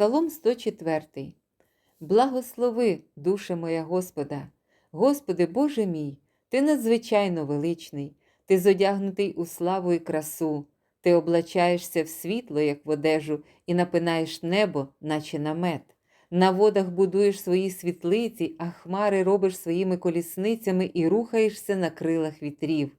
Псалом 104. Благослови, душе моя Господа, Господи Боже мій, Ти надзвичайно величний, Ти зодягнутий у славу і красу, Ти облачаєшся в світло, як в одежу, і напинаєш небо, наче намет. На водах будуєш свої світлиці, а хмари робиш своїми колісницями і рухаєшся на крилах вітрів.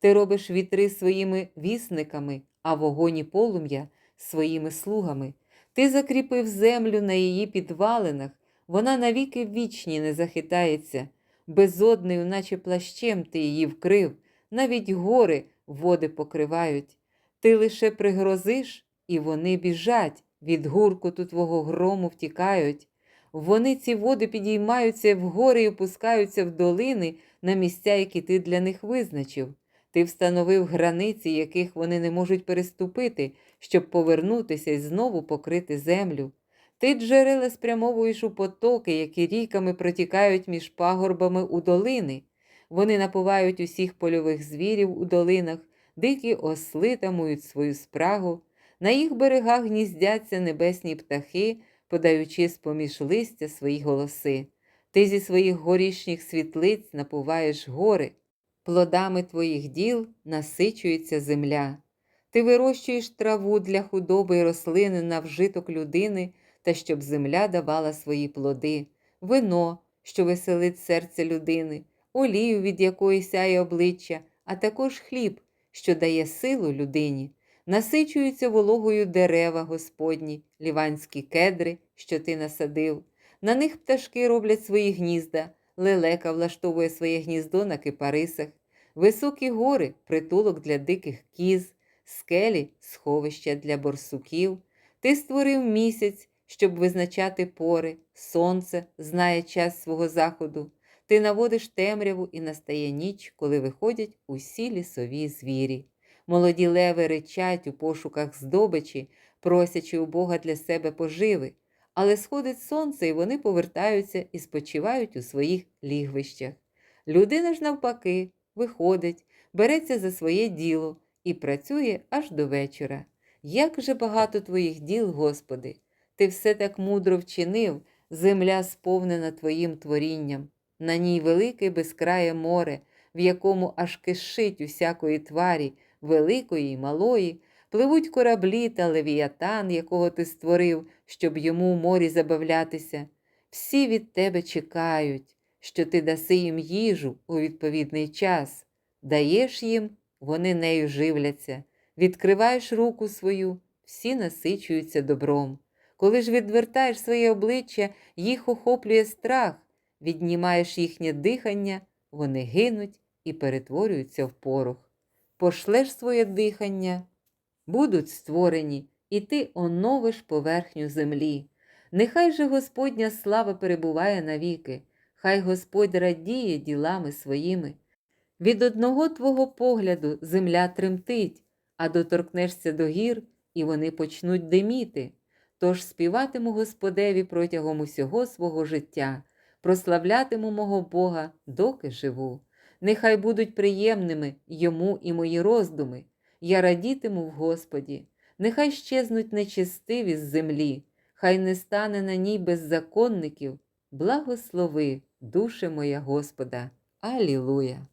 Ти робиш вітри своїми вісниками, а вогонь і полум'я своїми слугами. Ти закріпив землю на її підвалинах, вона навіки вічні не захитається, безоднею, наче плащем ти її вкрив, навіть гори води покривають. Ти лише пригрозиш, і вони біжать, від гуркоту твого грому втікають. Вони ці води підіймаються вгори і опускаються в долини на місця, які ти для них визначив. Ти встановив границі, яких вони не можуть переступити, щоб повернутися і знову покрити землю. Ти джерела спрямовуєш у потоки, які ріками протікають між пагорбами у долини. Вони напувають усіх польових звірів у долинах, дикі осли тамують свою спрагу. На їх берегах гніздяться небесні птахи, подаючи з-поміж листя свої голоси. Ти зі своїх горішніх світлиць напуваєш гори. Плодами твоїх діл насичується земля. Ти вирощуєш траву для худоби й рослини на вжиток людини, та щоб земля давала свої плоди, вино, що веселить серце людини, олію, від якої сяє обличчя, а також хліб, що дає силу людині. Насичуються вологою дерева Господні, ліванські кедри, що ти насадив. На них пташки роблять свої гнізда, лелека влаштовує своє гніздо на кипарисах, високі гори притулок для диких кіз, скелі сховища для борсуків. Ти створив місяць, щоб визначати пори, сонце знає час свого заходу. Ти наводиш темряву і настає ніч, коли виходять усі лісові звірі. Молоді леви речать у пошуках здобичі, просячи у Бога для себе поживи, але сходить сонце, і вони повертаються і спочивають у своїх лігвищах. Людина ж, навпаки, виходить, береться за своє діло і працює аж до вечора. Як же багато твоїх діл, Господи! Ти все так мудро вчинив, земля сповнена Твоїм творінням, на ній велике безкрає море, в якому аж кишить усякої тварі, великої й малої, пливуть кораблі та левіатан, якого ти створив, щоб йому в морі забавлятися. Всі від тебе чекають, що ти даси їм їжу у відповідний час, даєш їм, вони нею живляться, відкриваєш руку свою, всі насичуються добром. Коли ж відвертаєш своє обличчя, їх охоплює страх, віднімаєш їхнє дихання, вони гинуть і перетворюються в порох. Пошлеш своє дихання, будуть створені, і ти оновиш поверхню землі. Нехай же Господня слава перебуває навіки, хай Господь радіє ділами своїми. Від одного твого погляду земля тремтить, а доторкнешся до гір, і вони почнуть диміти. Тож співатиму Господеві протягом усього свого життя, прославлятиму мого Бога, доки живу. Нехай будуть приємними йому і мої роздуми. Я радітиму в Господі, нехай щезнуть нечистиві з землі, хай не стане на ній беззаконників. Благослови, душе моя Господа. Алілуя!